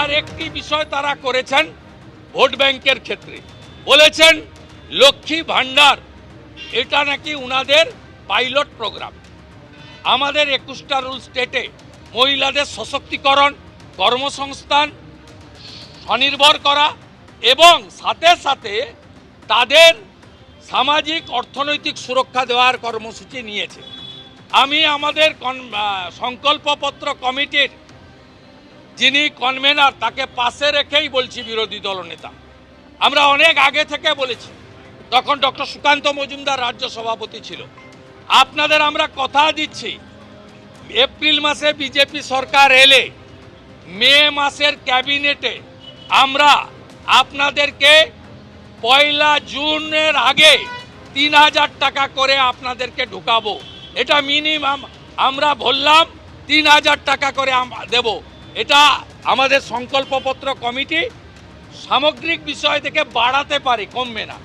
আর একটি বিষয় তারা করেছেন ভোট ব্যাংকের ক্ষেত্রে। বলেছেন, লক্ষ্মী ভাণ্ডার, এটা নাকি উনাদের পাইলট প্রোগ্রাম। আমাদের একুশটা রুল স্টেটে মহিলাদের সশক্তিকরণ, কর্মসংস্থান স্বনির্ভর করা এবং সাথে সাথে তাদের সামাজিক, অর্থনৈতিক সুরক্ষা দেওয়ার কর্মসূচি নিয়েছে। আমি আমাদের সংকল্পপত্র কমিটির যিনি কনভেনার তাকে পাশে রেখেই বলছি বিরোধী দলনেতা আমরা অনেক আগে থেকে বলেছি, তখন ডক্টর সুকান্ত মজুমদার রাজ্য সভাপতি ছিল। আপনাদের আমরা কথা দিচ্ছি, এপ্রিল মাসে বিজেপি সরকার এলে, মে মাসের ক্যাবিনেটে আমরা আপনাদেরকে পয়লা জুনের আগে তিন হাজার টাকা করে আপনাদেরকে ঢুকাবো। এটা মিনিমাম আমরা বললাম, তিন হাজার টাকা করে দেব। এটা আমাদের সংকল্পপত্র কমিটি সামগ্রিক বিষয় থেকে বাড়াতে পারে কমবে না।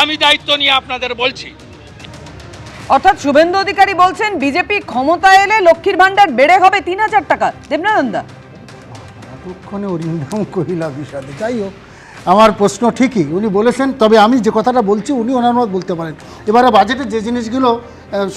আমি দায়িত্ব নিয়ে আপনাদের বলছি। অর্থাৎ শুভেন্দু অধিকারী বলছেন বিজেপি ক্ষমতা এলে লক্ষ্মীর ভান্ডার বেড়ে হবে তিন হাজার টাকা। দেবনানন্দা। এতক্ষণে অরিন্দম কহিলা বিষাদে। যাই হোক আমার প্রশ্ন ঠিকই। উনি বলেছেন তবে আমি যে কথাটা বলছি উনি ওনার মত বলতে পারেন। এবারে বাজেটে যে জিনিসগুলো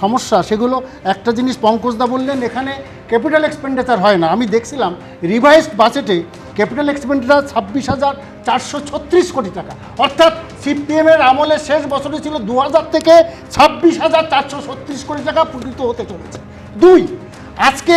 সমস্যা সেগুলো একটা জিনিস পঙ্কজদা বললেন এখানে ক্যাপিটাল এক্সপেন্ডিচার হয় না। আমি দেখছিলাম রিভাইসড বাজেটে ক্যাপিটাল এক্সপেন্ডিচার ছাব্বিশ হাজার চারশো ছত্রিশ কোটি টাকা। অর্থাৎ সিপিএমের আমলের শেষ বছরে ছিল দু হাজার থেকে ছাব্বিশ হাজার চারশো ছত্রিশ কোটি টাকা প্রকৃত হতে চলেছে। দুই, আজকে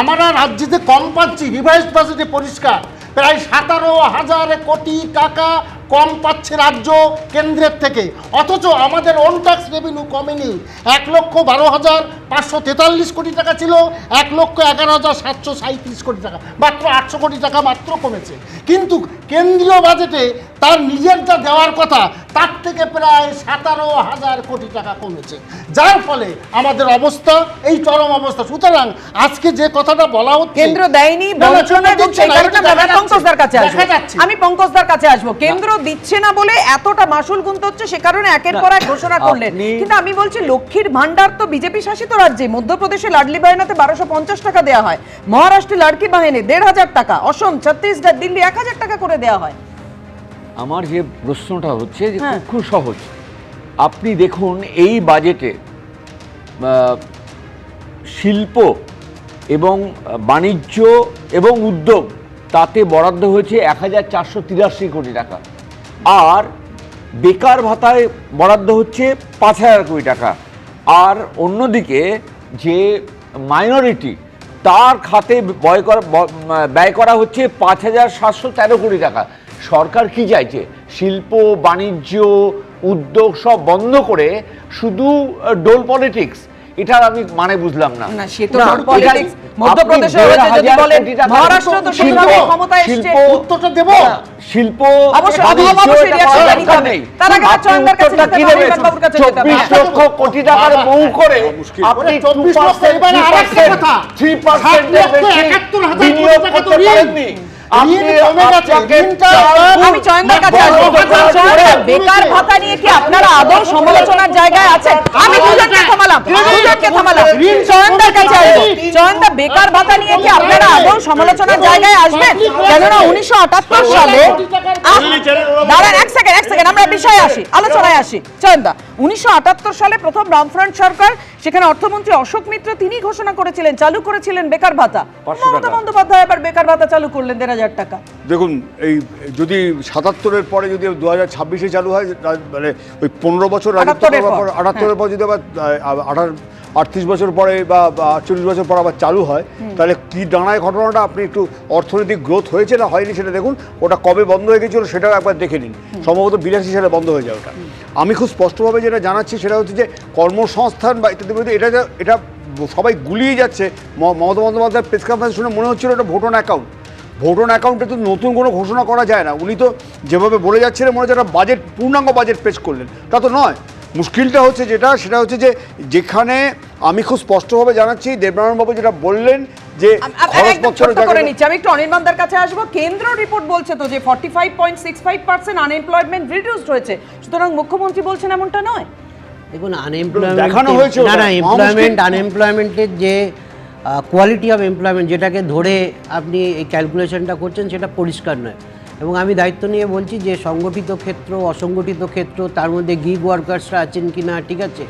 আমরা রাজ্যেতে কম পাচ্ছি রিভাইসড বাজেটে পরিষ্কার, প্রায় সতেরো হাজার কোটি টাকা কম পাচ্ছে রাজ্য কেন্দ্রের থেকে। অথচ আমাদের ওন ট্যাক্স রেভিনিউ কমেনি। এক লক্ষ বারো হাজার পাঁচশো তেতাল্লিশ কোটি টাকা ছিল এক লক্ষ এগারো হাজার সাতশো সাঁত্রিশ কোটি টাকা। মাত্র আটশো কোটি টাকা মাত্র কমেছে। কিন্তু কেন্দ্রীয় বাজেটে তার নিজের যা দেওয়ার কথা তার থেকে প্রায় সতেরো হাজার কোটি টাকা কমেছে। যার ফলে আমাদের অবস্থা এই চরম অবস্থা। সুতরাং আজকে যে কথাটা বলা হচ্ছে কেন্দ্র দেয়নি দেখা যাচ্ছে। আমি পঙ্কজদার কাছে আসব। কেন্দ্র দিচ্ছে না বলে এতটা মাসুল গুনতে হচ্ছে সে কারণে একের পর এক ঘোষণা করলেন। কিন্তু আমি বলছি লক্ষ্মীর ভান্ডার তো বিজেপি শাসিত রাজ্যে মধ্যপ্রদেশে লাডলি বাহিনীতে বারোশো পঞ্চাশ টাকা দেওয়া হয় মহারাষ্ট্রে লাড়কি বাহিনী দেড় হাজার টাকা অসম ছত্তিশগড় দিল্লি এক হাজার টাকা করে দেওয়া হয়। আমার যে প্রশ্নটা হচ্ছে যে হ্যাঁ। খুব খুব সহজ। আপনি দেখুন এই বাজেটে শিল্প এবং বাণিজ্য এবং উদ্যোগ তাতে বরাদ্দ হয়েছে এক হাজার চারশো তিরাশি কোটি টাকা। আর বেকার ভাতায় বরাদ্দ হচ্ছে পাঁচ হাজার কোটি টাকা। আর অন্যদিকে যে মাইনরিটি তার খাতে ব্যয় করা ব্যয় করা হচ্ছে পাঁচ হাজার সাতশো তেরো কোটি টাকা। সরকার কি চাইছে? শিল্প বাণিজ্য উদ্যোগ সব বন্ধ করে শুধু ডোল পলিটিক্স এটার আমি মানে বুঝলাম না। না, সে তো এটা- মধ্যপ্রদেশে হয়েছে যদি মহারাষ্ট্র তো এসছে। উত্তরটা দেব? শিল্প অবশ্যই, বাণিজ্য অবশ্যই এটা reaction করার জানিতে দরকার হবে। নেই। তার আগে আপনি চয়নদার কাছে উত্তরটা যেতে কি হবে, দেবেন? বাবুর কাছে যেতে হবে। 24 লক্ষ কোটি টাকার বউ করে আপনি ওরে 24 লক্ষ, এবারে আরেকটা কথা। 3% এর সাত লক্ষ বেশি একাত্তর হাজার বিনিয়োগ কোটি টাকা তো করতে ঋণ। পারেননি। আপনি ঋণ কমে গেছে, আপনাকে ঋণটা চার আমি চয়নদার কাছে বড় আসব কথা চয়নদা, করে বেকার ভাতা নিয়ে কি আপনারা আদৌ সমালোচনার জায়গায় আছেন আমি দুজনকে থামালাম। দুজনকে থামালাম। চয়নদার কাছে আসব। চয়নদা বেকার ভাতা নিয়ে কি আপনারা আদৌ সমালোচনার জায়গায় আসবেন? কেননা উনিশশো আটাত্তর সালে দাঁড়ান এক সেকেন্ড এক সেকেন্ড আমরা বিষয়ে আসি আলোচনায় আসি। চয়নদা উনিশশো আটাত্তর সালে প্রথম বামফ্রন্ট সরকার সেখানে অর্থমন্ত্রী অশোক মিত্র তিনি ঘোষণা করেছিলেন চালু করেছিলেন বেকার ভাতা। মমতা বন্দ্যোপাধ্যায় এবার বেকার ভাতা চালু করলেন দেড় হাজার টাকা। দেখুন এই যদি সাতাত্তরের পরে যদি দু হাজার ছাব্বিশে চালু হয় মানে ওই পনেরো বছর পর। আটাত্তরের পর যদি আবার আঠার আটত্রিশ বছর পরে বা আটচল্লিশ বছর পর আবার চালু হয় তাহলে কি দাঁড়ায় ঘটনাটা আপনি একটু অর্থনৈতিক গ্রোথ হয়েছে না হয়নি সেটা দেখুন ওটা কবে বন্ধ হয়ে গেছিল সেটাও একবার দেখে নিন। সম্ভবত বিরাশি সালে বন্ধ হয়ে যায় ওটা। আমি খুব স্পষ্টভাবে যেটা জানাচ্ছি সেটা হচ্ছে যে কর্মসংস্থান বা ইত্যাদি এটা এটা সবাই গুলিয়ে যাচ্ছে। মমতা বন্দ্যোপাধ্যায়ের প্রেস কনফারেন্স শুনে মনে হচ্ছিল এটা ভোটন অ্যাকাউন্ট ভোটন অ্যাকাউন্টে তো নতুন কোনো ঘোষণা করা যায় না। উনি তো যেভাবে বলে যাচ্ছিলেন মনে হচ্ছে একটা বাজেট পূর্ণাঙ্গ বাজেট পেশ করলেন। তা তো নয়। মুশকিলটা হচ্ছে যেটা সেটা হচ্ছে যে যেখানে আমি খুব স্পষ্টভাবে জানাচ্ছি দেবনারায়ণবাবু যেটা বললেন যে করে নিচ্ছি। আমি একটু অনির্বাণদার কাছে আসব। কেন্দ্র রিপোর্ট বলছে তো যে forty five point six five percent unemployment reduced হয়েছে। সুতরাং মুখ্যমন্ত্রী বলছেন এমনটা নয়? দেখুন আনএমপ্লয়মেন্ট হয়েছে না না এমপ্লয়মেন্ট আনএমপ্লয়মেন্টের যে কোয়ালিটি অফ এমপ্লয়মেন্ট যেটাকে ধরে আপনি এই ক্যালকুলেশনটা করছেন সেটা পরিষ্কার নয়। এবং আমি দায়িত্ব নিয়ে বলছি যে সংগঠিত ক্ষেত্র অসংগঠিত ক্ষেত্র তার মধ্যে গিগ ওয়ার্কার্সরা আছেন কি না ঠিক আছে?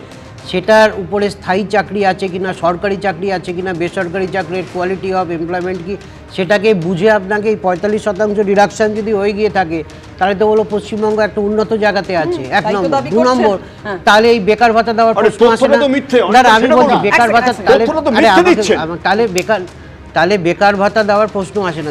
সেটার উপরে স্থায়ী চাকরি আছে কিনা সরকারি চাকরি আছে কিনা বেসরকারি চাকরির কোয়ালিটি অফ এমপ্লয়মেন্ট কি সেটাকে বুঝে আপনাকে এই পঁয়তাল্লিশ শতাংশ রিডাকশন যদি হয়ে গিয়ে থাকে তাহলে তো বলো পশ্চিমবঙ্গ একটা উন্নত জায়গাতে আছে। এক নম্বর। দু নম্বর হ্যাঁ। তাহলে এই বেকার ভাতা দেওয়ার প্রশ্ন আসে না। তো মিথ্যে, না, না, অনেকটা আমি বলছি বেকার ভাতা তাহলে তথ্যটা তো আরে মিথ্যে আমাকে- দিচ্ছেন। আমা- তাহলে বেকার তাহলে বেকার ভাতা দেওয়ার প্রশ্ন আসে না।